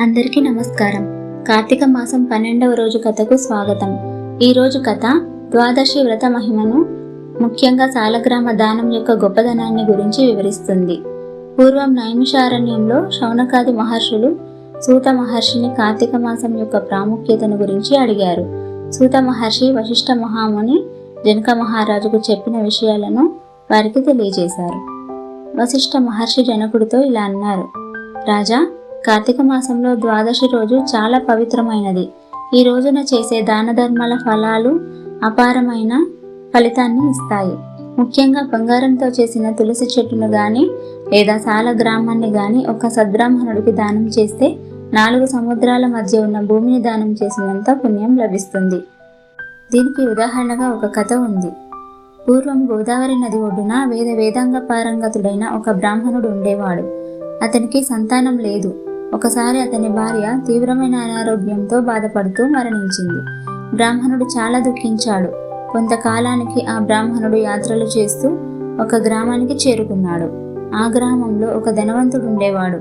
అందరికీ నమస్కారం. కార్తీక మాసం పన్నెండవ రోజు కథకు స్వాగతం. ఈ రోజు కథ ద్వాదశి వ్రత మహిమను ముఖ్యంగా సాలగ్రామ దానం యొక్క గొప్పదనాన్ని గురించి వివరిస్తుంది. పూర్వం నైమిషారణ్యంలో శౌనకాది మహర్షులు సూత మహర్షిని కార్తీక మాసం యొక్క ప్రాముఖ్యతను గురించి అడిగారు. సూత మహర్షి వశిష్ఠ మహాముని జనక మహారాజుకు చెప్పిన విషయాలను వారికి తెలియజేశారు. వశిష్ఠ మహర్షి జనకుడితో ఇలా అన్నారు. రాజా కార్తీక మాసంలో ద్వాదశి రోజు చాలా పవిత్రమైనది. ఈ రోజున చేసే దాన ధర్మాల ఫలాలు అపారమైన ఫలితాన్ని ఇస్తాయి. ముఖ్యంగా బంగారంతో చేసిన తులసి చెట్టును గాని లేదా సాల గ్రామాన్ని గాని ఒక సద్బ్రాహ్మణుడికి దానం చేస్తే నాలుగు సముద్రాల మధ్య ఉన్న భూమిని దానం చేసినంత పుణ్యం లభిస్తుంది. దీనికి ఉదాహరణగా ఒక కథ ఉంది. పూర్వం గోదావరి నది ఒడ్డున వేద వేదాంగ పారంగతుడైన ఒక బ్రాహ్మణుడు ఉండేవాడు. అతనికి సంతానం లేదు. ఒకసారి అతని భార్య తీవ్రమైన అనారోగ్యంతో బాధపడుతూ మరణించింది. బ్రాహ్మణుడు చాలా దుఃఖించాడు. కొంతకాలానికి ఆ బ్రాహ్మణుడు యాత్రలు చేస్తూ ఒక గ్రామానికి చేరుకున్నాడు. ఆ గ్రామంలో ఒక ధనవంతుడు ఉండేవాడు.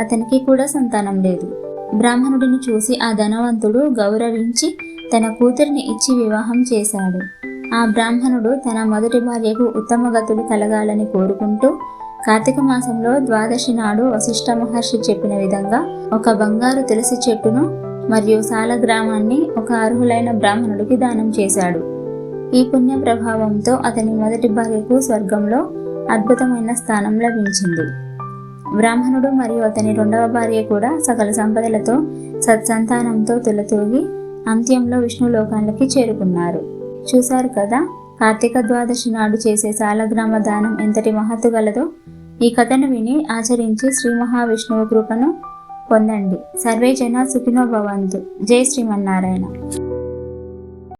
అతనికి కూడా సంతానం లేదు. బ్రాహ్మణుడిని చూసి ఆ ధనవంతుడు గౌరవించి తన కూతురిని ఇచ్చి వివాహం చేశాడు. ఆ బ్రాహ్మణుడు తన మొదటి భార్యకు ఉత్తమ గతులు కలగాలని కోరుకుంటూ కార్తీక మాసంలో ద్వాదశి నాడు వశిష్ఠ మహర్షి చెప్పిన విధంగా ఒక బంగారు తులసి చెట్టును మరియు సాల గ్రామాన్ని ఒక అర్హులైన బ్రాహ్మణుడికి దానం చేశాడు. ఈ పుణ్య ప్రభావంతో అతని మొదటి భార్యకు స్వర్గంలో అద్భుతమైన స్థానం లభించింది. బ్రాహ్మణుడు మరియు అతని రెండవ భార్య కూడా సకల సంపదలతో సత్సంతానంతో తులతూగి అంత్యంలో విష్ణు లోకాలకి చేరుకున్నారు. చూశారు కదా కార్తీక ద్వాదశి నాడు చేసే సాలగ్రామ దానం ఎంతటి మహత్తు గలదో ఈ కథను విని ఆచరించి శ్రీ మహావిష్ణువు కృపను పొందండి. సర్వే జన సుఖినో భవంతు. జై శ్రీమన్నారాయణ.